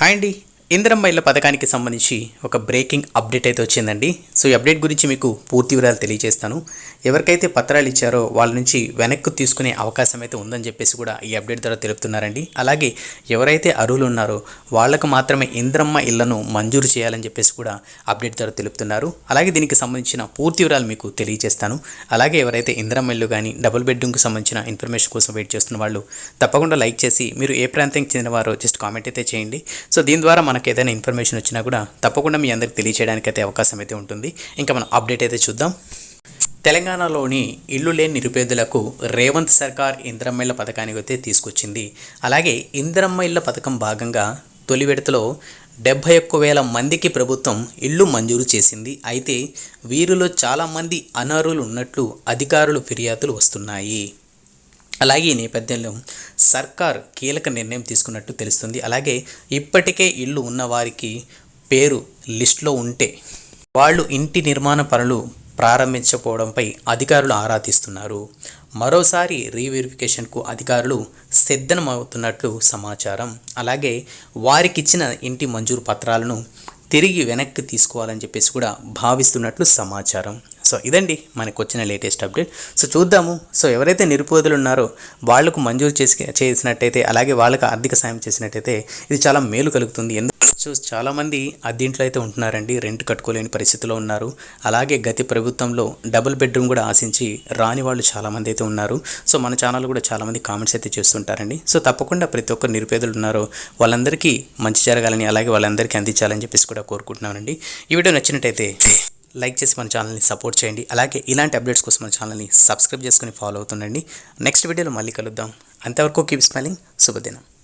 Hi అండి. ఇందిరమ్మ ఇళ్ళ పథకానికి సంబంధించి ఒక బ్రేకింగ్ అప్డేట్ అయితే వచ్చిందండి. సో ఈ అప్డేట్ గురించి మీకు పూర్తి వివరాలు తెలియజేస్తాను. ఎవరికైతే పత్రాలు ఇచ్చారో వాళ్ళ నుంచి వెనక్కు తీసుకునే అవకాశం అయితే ఉందని చెప్పేసి కూడా ఈ అప్డేట్ ద్వారా తెలుపుతున్నారండి. అలాగే ఎవరైతే అర్హులు ఉన్నారో వాళ్ళకు మాత్రమే ఇందిరమ్మ ఇళ్ళను మంజూరు చేయాలని చెప్పేసి కూడా అప్డేట్ ద్వారా తెలుపుతున్నారు. అలాగే దీనికి సంబంధించిన పూర్తి వివరాలు మీకు తెలియజేస్తాను. అలాగే ఎవరైతే ఇందిరమ్మ ఇల్లు కానీ డబుల్ బెడ్రూమ్కి సంబంధించిన ఇన్ఫర్మేషన్ కోసం వెయిట్ చేస్తున్న వాళ్ళు తప్పకుండా లైక్ చేసి మీరు ఏ ప్రాంతానికి చెందినవారో జస్ట్ కామెంట్ అయితే చేయండి. సో దీని ద్వారా మనకు ఏదైనా ఇన్ఫర్మేషన్ వచ్చినా కూడా తప్పకుండా మీ అందరికి తెలియచేయడానికి అయితే అవకాశం అయితే ఉంటుంది. ఇంకా మనం అప్డేట్ అయితే చూద్దాం. తెలంగాణలోని ఇల్లు లేని నిరుపేదలకు రేవంత్ సర్కార్ ఇంద్రమ్మ ఇళ్ళ పథకానికి అయితే తీసుకొచ్చింది. అలాగే ఇంద్రమ్మ ఇళ్ళ పథకం భాగంగా తొలి విడతలో డెబ్భై ఒక్క వేల మందికి ప్రభుత్వం ఇల్లు మంజూరు చేసింది. అయితే వీరిలో చాలామంది అనర్హులు ఉన్నట్లు అధికారులు ఫిర్యాదులు వస్తున్నాయి. అలాగే ఈ నేపథ్యంలో సర్కార్ కీలక నిర్ణయం తీసుకున్నట్టు తెలుస్తుంది. అలాగే ఇప్పటికే ఇల్లు ఉన్నవారికి పేరు లిస్టులో ఉంటే వాళ్ళు ఇంటి నిర్మాణ పనులు ప్రారంభించకపోవడంపై అధికారులు ఆరా తీస్తున్నారు. మరోసారి రీవెరిఫికేషన్కు అధికారులు సిద్ధమవుతున్నట్లు సమాచారం. అలాగే వారికిచ్చిన ఇంటి మంజూరు పత్రాలను తిరిగి వెనక్కి తీసుకోవాలని చెప్పేసి కూడా భావిస్తున్నట్లు సమాచారం. సో ఇదండి మనకు వచ్చిన లేటెస్ట్ అప్డేట్. సో చూద్దాము. సో ఎవరైతే నిరుపేదలు ఉన్నారో వాళ్ళకు మంజూరు చేసి చేసినట్టయితే అలాగే వాళ్ళకి ఆర్థిక సాయం చేసినట్టయితే ఇది చాలా మేలు కలుగుతుంది. ఎందుకు సో చాలామంది అద్దీంట్లో అయితే ఉంటున్నారండి. రెంట్ కట్టుకోలేని పరిస్థితిలో ఉన్నారు. అలాగే గతి ప్రభుత్వంలో డబుల్ బెడ్రూమ్ కూడా ఆశించి రాని వాళ్ళు చాలామంది అయితే ఉన్నారు. సో మన ఛానల్ కూడా చాలామంది కామెంట్స్ అయితే చేస్తుంటారండి. సో తప్పకుండా ప్రతి ఒక్కరు నిరుపేదలు ఉన్నారో వాళ్ళందరికీ మంచి జరగాలని అలాగే వాళ్ళందరికీ అందించాలని చెప్పేసి కూడా కోరుకుంటున్నానండి ఈ వీడియో నచ్చినట్టయితే లైక్ చేసి మన ఛానల్ని సపోర్ట్ చేయండి. అలాగే ఇలాంటి అప్డేట్స్ కోసం మన ఛానల్ని సబ్స్క్రైబ్ చేసుకుని ఫాలో అవుతుండండి. నెక్స్ట్ వీడియోలో మళ్ళీ కలుద్దాం. అంతవరకు కీప్ స్మైలింగ్ శుభదినం.